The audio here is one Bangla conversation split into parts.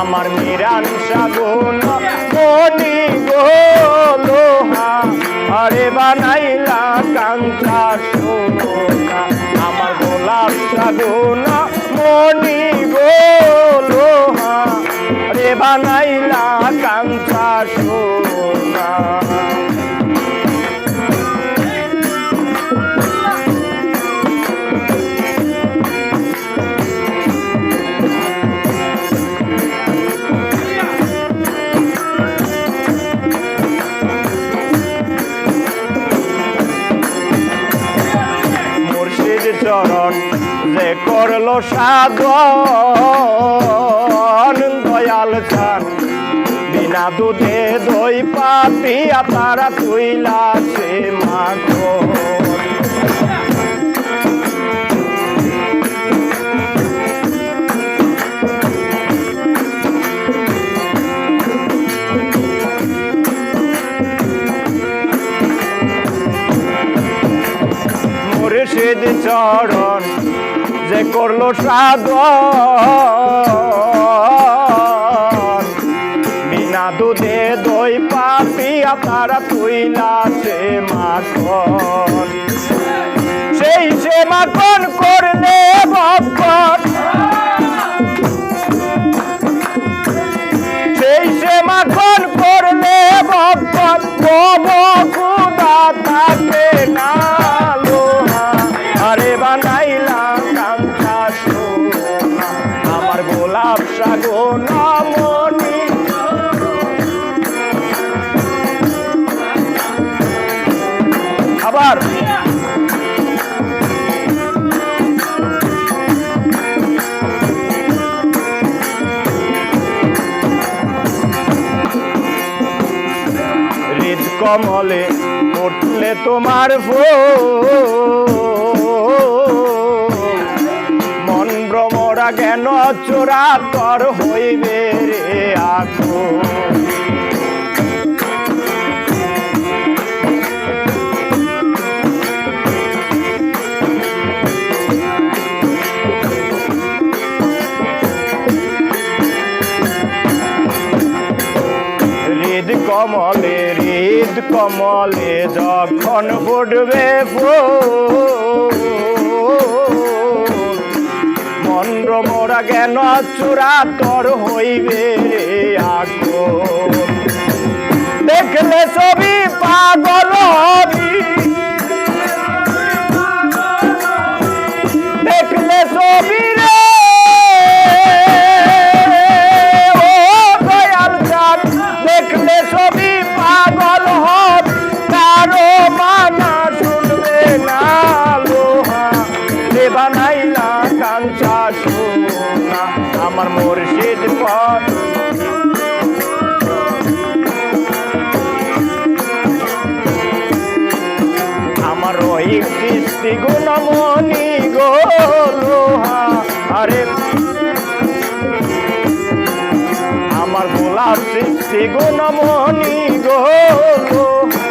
আমার নিরান সাগুন মনি গো লোহা, আরে বানাইলা কাঞ্চা সোনা। আমার গোলাপ সাগুন মনি গো চরণ যে করল সাধন দয়াল চান বিনা দুধে দই পাতিয়া তারা তুইলাছে মাখন মুর্শিদ চরণ যে করল সাধন। বিনা দুধে দই পাপিয়া তারা তুইলাছে মাখন। সেই সে মাখন করলে সেই সে মাখন কমলে উঠলে তোমার মন ভ্রমরা জ্ঞান চোরা তর হইবে রে আখো কমলে হৃদ কমলে যখন ফুটবে মন্দ্র মোরা জ্ঞান চূড়া তর হইবে আগো। দেখলে ছবি পাগল হবি। আমার ওই কৃষ্টি গুণমণি গো লোহা। আরে আমার গোলাপ সৃষ্টি গুণমণি গো লোহা।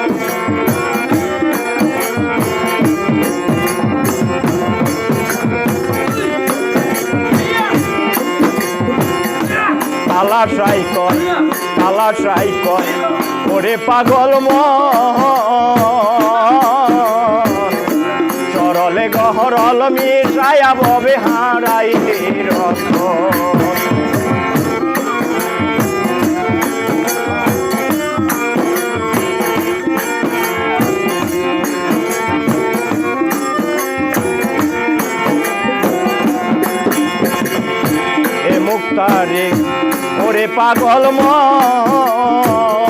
তালা সাই কর তালা সাই কর, ওরে পাগল মন। গহরল মিশায়া ববে হারাইলে এ মুক্তারে ওরে পাগল মন।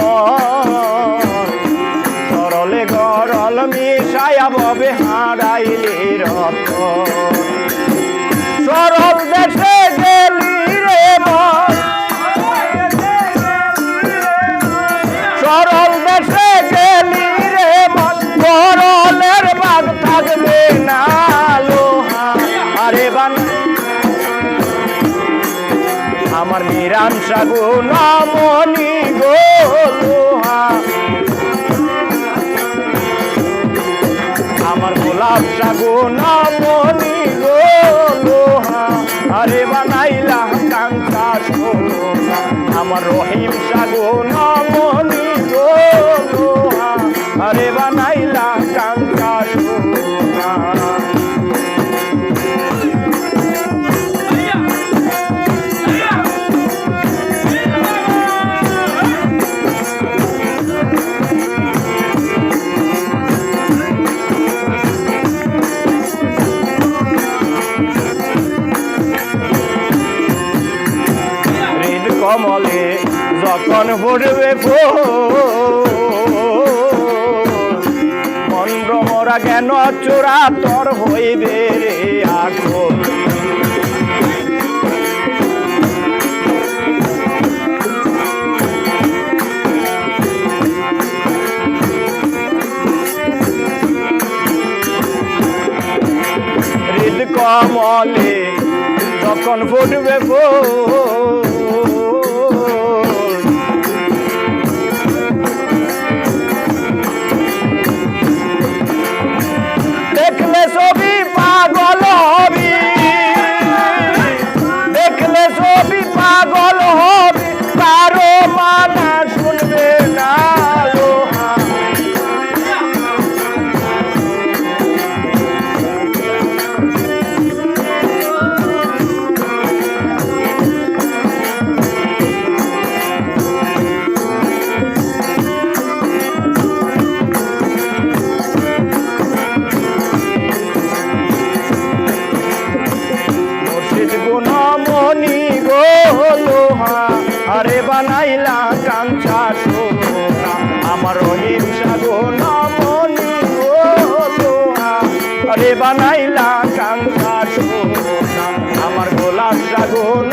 হারাইলে রথ সরল দেশে গেলি রে সরল দেশে গেলি রে গরলের বাগ থাকবে না লোহা। আরে বান। আমার নিরাম সাগুন মনি গো লোহা। গোলাপ সাগুন যখন ভরবে মন্দ্র মরা জ্ঞান চোরা তর হইবে রে হৃদ কমলে যখন ফুটবে ফুল মানা শুনবে না। আরে বানাইলা কাঞ্চা সোনা আমার অহিংসা গুণমণি গো লোহা। আরে বানাইলা কাঞ্চা সোনা আমার গোলাপ সাগুন